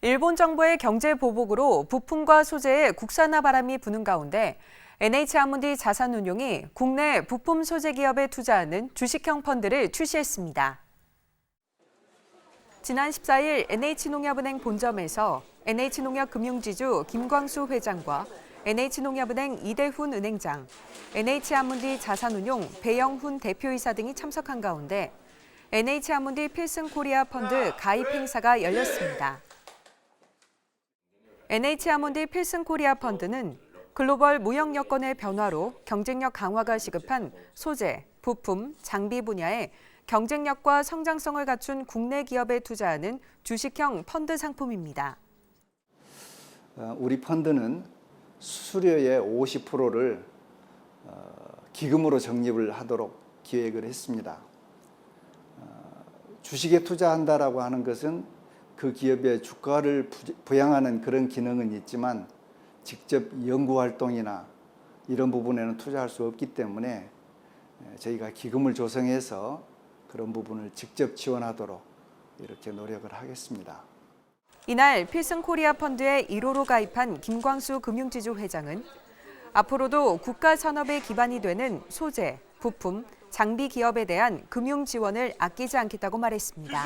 일본 정부의 경제 보복으로 부품과 소재의 국산화 바람이 부는 가운데 NH아무디 자산운용이 국내 부품 소재 기업에 투자하는 주식형 펀드를 출시했습니다. 지난 14일 NH농협은행 본점에서 NH농협금융지주 김광수 회장과 NH농협은행 이대훈 은행장, NH아무디 자산운용 배영훈 대표이사 등이 참석한 가운데 NH아무디 필승코리아 펀드 가입 행사가 열렸습니다. NH아몬디 필승 코리아 펀드는 글로벌 무역 여건의 변화로 경쟁력 강화가 시급한 소재, 부품, 장비 분야에 경쟁력과 성장성을 갖춘 국내 기업에 투자하는 주식형 펀드 상품입니다. 어, 우리 펀드는 수수료의 50%를 어, 기금으로 적립을 하도록 기획을 했습니다. 어, 주식에 투자한다라고 하는 것은 그 기업의 주가를 부- 부양하는 그런 기능은 있지만 직접 연구 활동이나 이런 부분에는 투자할 수 없기 때문에 에, 저희가 기금을 조성해서 그런 부분을 직접 지원하도록 이렇게 노력을 하겠습니다. 이날 필승 코리아 펀드에 1호로 가입한 김광수 금융지주 회장은 앞으로도 국가 산업의 기반이 되는 소재, 부품, 장비 기업에 대한 금융 지원을 아끼지 않겠다고 말했습니다.